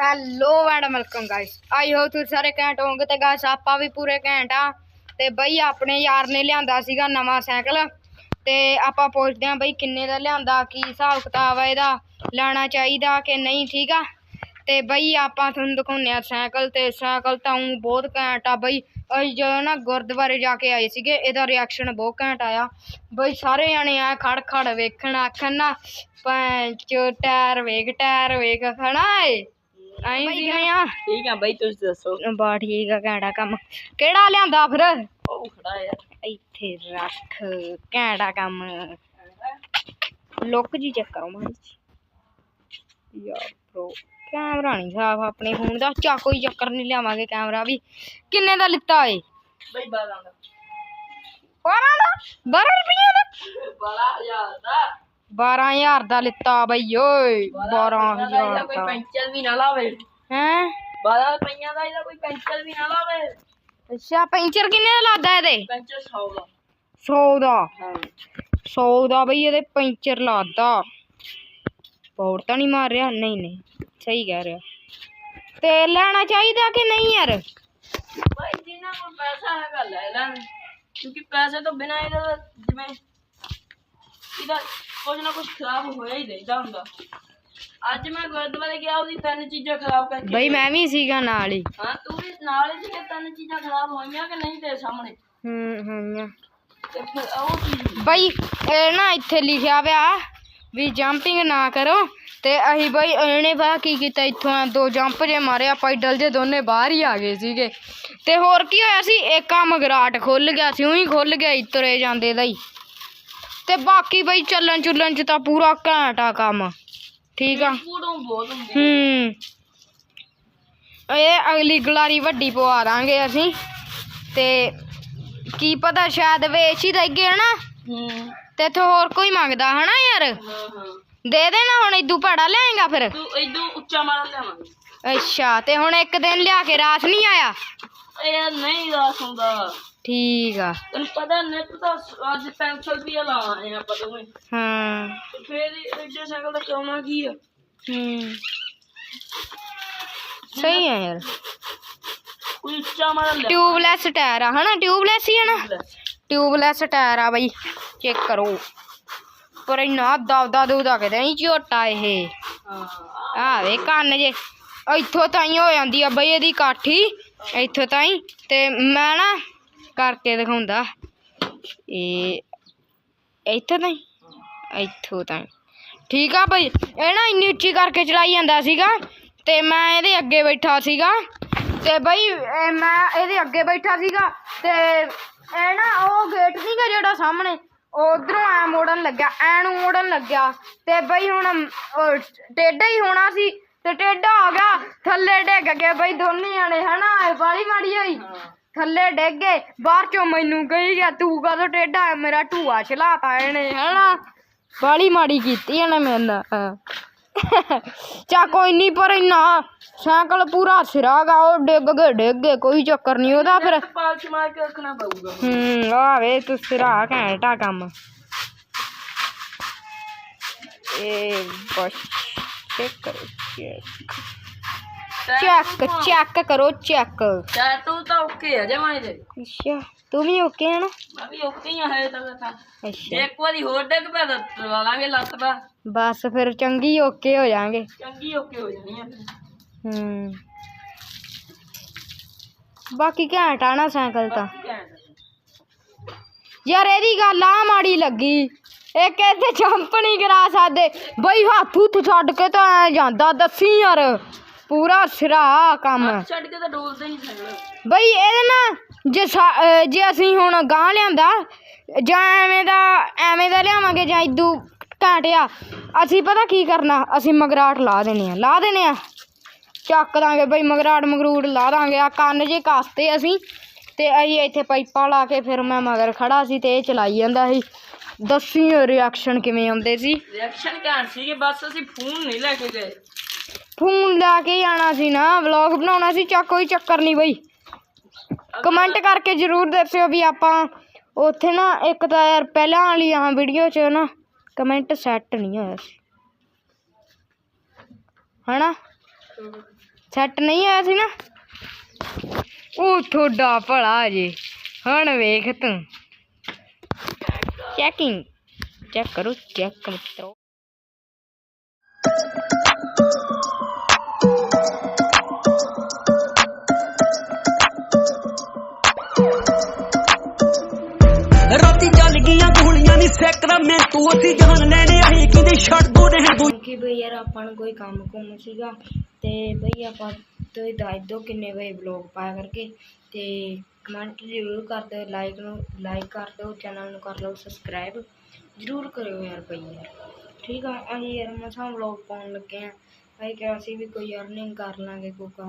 Hello and welcome guys I hope ਤੁਸੀਂ ਸਾਰੇ ਘੈਂਟ ਹੋਵੋਗੇ ਤੇ ਗਾਇਸ ਆਪਾਂ ਵੀ ਪੂਰੇ ਘੈਂਟ ਆ। ਤੇ ਬਈ ਆਪਣੇ ਯਾਰ ਨੇ ਲਿਆਂਦਾ ਸੀਗਾ ਨਵਾਂ ਸਾਈਕਲ। ਤੇ ਆਪਾਂ ਪੁੱਛਦੇ ਆਂ ਬਈ ਕਿੰਨੇ ਦਾ ਲਿਆਂਦਾ, ਕੀ ਹਿਸਾਬ ਕਿਤਾਬ ਆ ਇਹਦਾ, ਲੈਣਾ ਚਾਹੀਦਾ ਕਿ ਨਹੀਂ, ਠੀਕ ਆ? ਤੇ ਬਈ ਆਪਾਂ ਤੁਹਾਨੂੰ ਦਿਖਾਉਂਦੇ ਆ ਸਾਈਕਲ ਤੇ। ਸਾਈਕਲ ਤਾਂ ਊਂ ਬਹੁਤ ਘੈਂਟ ਆ ਬਈ। ਅਸੀਂ ਜਦੋਂ ਨਾ ਗੁਰਦੁਆਰੇ ਜਾ ਕੇ ਆਏ ਸੀਗੇ, ਇਹਦਾ ਰਿਐਕਸ਼ਨ ਬਹੁਤ ਘੈਂਟ ਆਇਆ। ਬਈ ਸਾਰੇ ਜਾਣੇ ਆ ਖੜ ਖੜ ਵੇਖਣ, ਆਖਣ ਨਾ ਪੰਚ ਟਾਇਰ ਵੇਖ ਟਾਇਰ ਵੇਖ, ਹਨਾ ਏ ਆਈ ਕਿਵੇਂ ਆ? ਠੀਕ ਆ ਬਾਈ ਤੁਸੀਂ ਦੱਸੋ? ਬਾ ਠੀਕ ਆ ਘੈਂਟਾ ਕੰਮ। ਕਿਹੜਾ ਲਿਆਂਦਾ ਫਿਰ? ਉਹ ਖੜਾ ਯਾਰ ਇੱਥੇ ਰੱਖ ਘੈਂਟਾ ਕੰਮ। ਲੁੱਕ ਜੀ ਚੈੱਕ ਕਰੋ ਮਾੜੀ ਜੀ। ਯਾਰ ਬ్రో ਕੈਮਰਾ ਨਹੀਂ ਸਾਫ਼ ਆਪਣੇ ਫੋਨ ਦਾ। ਚਾ ਕੋਈ ਚੱਕਰ ਨਹੀਂ ਲਿਆਵਾਂਗੇ ਕੈਮਰਾ ਵੀ। ਕਿੰਨੇ ਦਾ ਲਿੱਤਾ ਏ? ਬਾਈ ਬਾਰਾਂ ਦਾ। 12 ਦਾ? 12 ਰੁਪਈਆ ਦਾ? ਬੜਾ ਹਜ਼ਾਰ ਦਾ। 12000 ਦਾ ਲਿੱਤਾ ਬਈ ਓਏ 12000 ਕੋਈ ਦਾ ਪੈਂਚਰ ਵੀ ਨਾ ਲਾਵੇ। ਹੈ? 12 ਰੁਪਈਆਂ ਦਾ ਇਹਦਾ ਕੋਈ ਪੈਂਚਰ ਵੀ ਨਾ ਲਾਵੇ। ਅੱਛਾ ਪੈਂਚਰ ਕਿੰਨੇ ਦਾ ਲੱਗਦਾ ਇਹਦੇ? ਪੈਂਚਰ 100 ਦਾ। 100 ਦਾ? ਹਾਂ। 100 ਦਾ ਬਈ ਇਹਦੇ ਪੈਂਚਰ ਲਾਦਾ। ਪੌੜ ਤਾਂ ਨਹੀਂ ਮਾਰ ਰਿਹਾ ਨਹੀਂ ਨਹੀਂ ਸਹੀ ਕਹਿ ਰਿਹਾ। ਤੇ ਲੈਣਾ ਚਾਹੀਦਾ ਕਿ ਨਹੀਂ ਯਾਰ? ਬਾਈ ਜਿੰਨਾ ਕੋਲ ਪੈਸਾ ਹੈਗਾ ਲੈ ਲੈਣ। ਕਿਉਂਕਿ ਪੈਸੇ ਤੋਂ ਬਿਨਾ ਇਹਦਾ ਜਿਵੇਂ ਇਹਦਾ ਕੁਝ ਨਾ ਕੁਝ ਖਰਾਬ ਹੋਇਆ ਹੀ ਰਹਿੰਦਾ ਹੁੰਦਾ। ਅੱਜ ਮੈਂ ਗੁਰਦੁਆਰੇ ਗਿਆ ਉਹਦੀ ਤਿੰਨ ਚੀਜ਼ਾਂ ਖਰਾਬ ਕਰਕੇ ਬਈ ਮੈਂ ਵੀ ਸੀਗਾ ਨਾਲ ਹੀ। ਹਾਂ ਤੂੰ ਵੀ ਨਾਲ ਹੀ ਸੀ ਕਿ ਤਿੰਨ ਚੀਜ਼ਾਂ ਖਰਾਬ ਹੋਈਆਂ ਕਿ ਨਹੀਂ ਤੇਰੇ ਸਾਹਮਣੇ? ਹੂੰ ਹੂੰ ਤੇ ਫਿਰ ਉਹ ਚੀਜ਼ ਬਈ ਇਹ ਨਾ ਇੱਥੇ ਲਿਖਿਆ ਪਿਆ ਵੀ ਜੰਪਿੰਗ ਨਾ ਕਰੋ ਤੇ ਅਸੀਂ ਬਈ ਇਹਨੇ ਪਤਾ ਕੀ ਕੀਤਾ ਇੱਥੋਂ ਦੋ ਜੰਪ ਜੇ ਮਾਰੇ ਆਪਾਂ ਡਲ ਜੇ ਦੋਨੇ ਬਾਹਰ ਹੀ ਆ ਗਏ ਸੀਗੇ। ਤੇ ਹੋਰ ਕੀ ਹੋਇਆ ਸੀ ਇੱਕ ਆ ਮਗਰਾਟ ਖੁੱਲ ਗਿਆ ਸੀ ਉਹੀ ਖੁੱਲ ਗਿਆ ਸੀ ਤੁਰੇ ਜਾਂਦੇ ਦਾ ਹੀ। ਤੇ ਬਾਕੀ ਬਈ ਚੱਲਣ ਚੁੱਲਣ ਚ ਤਾਂ ਪੂਰਾ ਘੈਂਟ ਆ ਕੰਮ। ਠੀਕ ਆ? ਫੂਡੋਂ ਬਹੁਤ ਹੁੰਦੀ ਹੂੰ। ਇਹ ਅਗਲੀ ਗਲਾਰੀ ਵੱਡੀ ਪਵਾ ਦਾਂਗੇ ਅਸੀਂ। ਤੇ ਕੀ ਪਤਾ ਸ਼ਾਇਦ ਵੇਚ ਹੀ ਦੇਗੇ ਹਨਾ? ਹੂੰ। ਤੇ ਇੱਥੇ ਹੋਰ ਕੋਈ ਮੰਗਦਾ ਹਨਾ ਯਾਰ? ਹਾਂ ਹਾਂ। ਦੇ ਦੇਣਾ ਹੁਣ ਇਦੂ ਭੜਾ ਲਿਆਏਗਾ ਫਿਰ? ਤੂੰ ਇਦੋਂ ਉੱਚਾ ਮਾਰ ਲਿਆਵਾਂਗੇ। ਅੱਛਾ ਤੇ ਹੁਣ ਇੱਕ ਦਿਨ ਲਿਆ ਕੇ ਰਾਸ ਨਹੀਂ ਆਇਆ? ਇਹ ਨਹੀਂ ਰਾਸ ਹੁੰਦਾ। ਠੀਕ ਆ ਤੈਨੂੰ ਪਤਾ ਨਿੱਤ ਤਾਂ ਅੱਜ 300 ਰੁਪਏ ਲਾ ਆਏ ਆਪਾਂ ਦੋਵੇਂ ਹਾਂ ਤੇ ਫੇਰ ਐਡੇ ਸਾਈਕਲ ਦਾ ਕਿਉਂ ਕੀ ਆ ਹੂੰ ਸਹੀ ਆ ਯਾਰ ਕੋਈ ਉੱਚਾ ਮਾਰ ਲਿਆ ਟਿਊਬਲੈਸ ਟਾਇਰ ਆ ਹਨਾ ਟਿਊਬਲੈਸ ਹੀ ਆ ਨਾ ਲੈ। ਟਿਊਬਲੈਸ ਟਾਇਰ ਆ ਬਈ ਚੈੱਕ ਕਰੋ ਪਰ ਇੰਨਾ ਦਬਦਾ ਦੁਬਦਾ ਕਿਤੇ ਨਹੀਂ ਝੋਟਾ ਇਹ ਹਾਂ ਆ ਵੇ ਕੰਨ ਜੇ ਇੱਥੋਂ ਤਾਈਂ ਹੋ ਜਾਂਦੀ ਆ ਬਈ ਇਹਦੀ ਕਾਠੀ ਇੱਥੋਂ ਤਾਈਂ ਤੇ ਮੈਂ ਨਾ ਕਰਕੇ ਦਿਖਾਉਂਦਾ। ਇਹ ਇੱਥੋਂ ਤਾਈਂ? ਇੱਥੋਂ ਤਾਈਂ। ਠੀਕ ਆ ਬਈ, ਇਹ ਨਾ ਇੰਨੀ ਉੱਚੀ ਕਰਕੇ ਚਲਾਈ ਜਾਂਦਾ ਸੀਗਾ ਤੇ ਮੈਂ ਇਹਦੇ ਅੱਗੇ ਬੈਠਾ ਸੀਗਾ ਤੇ ਬਈ ਮੈਂ ਇਹਦੇ ਅੱਗੇ ਬੈਠਾ ਸੀਗਾ ਤੇ ਇਹ ਨਾ ਉਹ ਗੇਟ ਸੀਗਾ ਜਿਹੜਾ ਸਾਹਮਣੇ ਉਧਰੋਂ ਐ ਮੋੜਨ ਲੱਗਿਆ, ਐ ਨੂੰ ਮੋੜਨ ਲੱਗਿਆ ਤੇ ਬਈ ਹੁਣ ਉਹ ਟੇਢਾ ਹੀ ਹੋਣਾ ਸੀ ਤੇ ਟੇਢਾ ਹੋ ਗਿਆ, ਥੱਲੇ ਡਿੱਗ ਗਏ ਬਈ ਦੋਨੇ ਜਾਣੇ, ਹਨਾ, ਇਹ ਬਾਲੀ ਮਾੜੀ ਹੋਈ। ਥੱਲੇ ਡਿੱਗ ਗਏ ਬਾਹਰ ਚੋਂ ਮੈਨੂੰ ਕਹੀ ਗਿਆ ਤੂੰ ਕਦੋਂ ਟੇਢਾ ਹੈ? ਮੇਰਾ ਢੂਆ ਚਲਾਤਾ ਇਹਨੇ ਹਨਾ? ਬਾਲੀ ਮਾੜੀ ਕੀਤੀ ਇਹਨੇ ਮੇਰੇ ਨਾਲ ਚਾ ਕੋਈ ਨਹੀਂ ਪਰ ਇੰਨਾ ਸਾਈਕਲ ਪੂਰਾ ਸਿਰਾਗਾ ਉਹ ਡਿੱਗ ਗਏ ਡਿੱਗ ਗਏ ਕੋਈ ਚੱਕਰ ਨਹੀਂ ਉਹਦਾ ਫਿਰ। ਪਾਲਸ਼ ਮਾਰ ਕੇ ਰੱਖਣਾ ਪਊਗਾ। ਹੂੰ ਆ ਵੇ ਤੂੰ ਸਿਰਾ ਘੈਂਟਾ ਕੰਮ। ਇਹ ਬਸ ਚੈੱਕ ਕਰੋ ਚੈੱਕ ਚੈੱਕ ਕਰੋ ਚੈੱਕ ਟੈਟੂ ਤਾਂ ਓਕੇ ਆ ਜਮਾ ਇਹਦੇ ਅੱਛਾ ਤੂੰ ਵੀ ਓਕੇ ਹੈ ਨਾ? ਮੈਂ ਵੀ ਓਕੇ ਹੀ ਆ ਹਜੇ ਤੱਕ ਤਾਂ। ਅੱਛਾ। ਇੱਕ ਵਾਰੀ ਹੋਰ ਡਿੱਗ ਪਿਆ ਤਾਂ ਲਵਾ ਲਾਂਗੇ ਲੱਤ ਪਾ। ਬਸ ਫਿਰ ਚੰਗੀ ਓਕੇ ਹੋ ਜਾਾਂਗੇ। ਚੰਗੀ ਓਕੇ ਹੋ ਜਾਣੀ ਆ। ਹੂੰ। ਬਾਕੀ ਘੈਂਟ ਆ ਨਾ ਸਾਈਕਲ ਤਾਂ। ਯਾਰ ਇਹਦੀ ਗੱਲ ਆ ਮਾੜੀ ਲੱਗੀ। ਇਹ ਕਹਿੰਦੇ ਜੰਪ ਨਹੀਂ ਕਰਾ ਸਕਦੇ। ਬਈ ਹੱਥ ਹੁੱਥ ਛੱਡ ਕੇ ਤਾਂ ਜਾਂਦਾ ਦੱਸੀ ਯਾਰ। ਪੂਰਾ ਸਿਰਾ ਕੰਮ। ਛੱਡ ਕੇ ਤਾਂ ਡੋਲਦੇ ਨਹੀਂ ਸਕਦਾ ਬਈ ਇਹਦੇ ਨਾ ਜੇ ਸਾ- ਜੇ ਅਸੀਂ ਹੁਣ ਗਾਂ ਲਿਆਂਦਾ ਜਾਂ ਐਵੇਂ ਦਾ ਐਵੇਂ ਦਾ ਲਿਆਵਾਂਗੇ ਜਾਂ ਇਦੂ ਘਾਟਿਆ ਅਸੀਂ ਪਤਾ ਕੀ ਕਰਨਾ? ਅਸੀਂ ਮਗਰਾਟ ਲਾ ਦੇਣੇ ਆ ਲਾ ਦੇਣੇ ਆ। ਚੱਕ ਦਾਂਗੇ ਬਈ ਮਗਰਾਟ ਮਗਰੂਟ ਲਾ ਦਾਂਗੇ। ਆ ਕੰਨ ਜੇ ਕਾਸਤੇ ਅਸੀਂ ਤੇ ਅਸੀਂ ਇੱਥੇ ਪਾਈਪਾਂ ਲਾ ਕੇ ਫਿਰ ਮੈਂ ਮਗਰ ਖੜਾ ਸੀ ਤੇ ਇਹ ਚਲਾਈ ਜਾਂਦਾ ਸੀ। ਦੱਸੀ ਰਿਐਕਸ਼ਨ ਕਿਵੇਂ ਆਉਂਦੇ ਸੀ। ਰਿਐਕਸ਼ਨ ਘੈਂਟ ਸੀਗੇ ਬਸ ਅਸੀਂ ਫੋਨ ਨਹੀਂ ਲੈ ਕੇ ਗਏ। ਫੋਨ ਲੈ ਕੇ ਆਣਾ ਸੀ ਨਾ ਵਲੌਗ ਬਣਾਉਣਾ ਸੀ ਚਾ ਕੋਈ ਚੱਕਰ ਨਹੀਂ ਬਈ। ਕਮੈਂਟ ਕਰਕੇ ਜਰੂਰ ਦੱਸਿਓ ਵੀ ਆਪਾਂ ਉੱਥੇ ਨਾ ਇੱਕ ਤਾਂ ਯਾਰ ਪਹਿਲਾਂ ਵਾਲੀ ਆਹ ਵੀਡੀਓ 'ਚ ਨਾ ਕਮੈਂਟ ਸੈੱਟ ਨਹੀਂ ਹੋਇਆ ਸੀ। ਹਨਾ? ਸੈੱਟ ਨਹੀਂ ਆਇਆ ਸੀ ਨਾ? ਉਹ ਤੁਹਾਡਾ ਭਲਾ ਜੇ, ਹੁਣ ਵੇਖ ਤੂੰ। ਚੈਕਿੰਗ ਚੈੱਕ ਕਰੋ ਚੈੱਕ ਮਿੱਤਰੋ ਸੈਕਰਾਮੈਂਟੋ, ਅਸੀਂ ਜਾਨ ਲੈਣੇ ਆਹੀ ਕਿਤੇ ਛੱਡ ਦੋ, ਰਹਿਣ ਦੋ। ਕਿ ਬਈ ਯਾਰ ਆਪਾਂ ਨੂੰ ਕੋਈ ਕੰਮ ਕੁੰਮ ਸੀਗਾ, ਤੇ ਬਈ ਆਪਾਂ ਤੁਸੀਂ ਦੱਸ ਦਿਓ ਕਿੰਨੇ ਵਜੇ ਵਲੌਗ ਪਾਇਆ ਕਰਕੇ, ਤੇ ਕਮੈਂਟ ਜ਼ਰੂਰ ਕਰ ਦਿਓ ਲਾਈਕ ਨੂੰ ਲਾਈਕ ਕਰ ਦਿਓ ਚੈਨਲ ਨੂੰ ਕਰ ਲਓ ਸਬਸਕ੍ਰਾਈਬ ਜ਼ਰੂਰ ਕਰਿਓ ਯਾਰ ਬਈ ਯਾਰ। ਠੀਕ ਆ, ਅਸੀਂ ਯਾਰ ਮਸਾਂ ਵਲੌਗ ਪਾਉਣ ਲੱਗੇ ਆ। ਅਸੀਂ ਕਿਹਾ ਸੀ ਵੀ ਕੋਈ ਅਰਨਿੰਗ ਕਰ ਲਾਂਗੇ ਕੋਈ ਕੰਮ।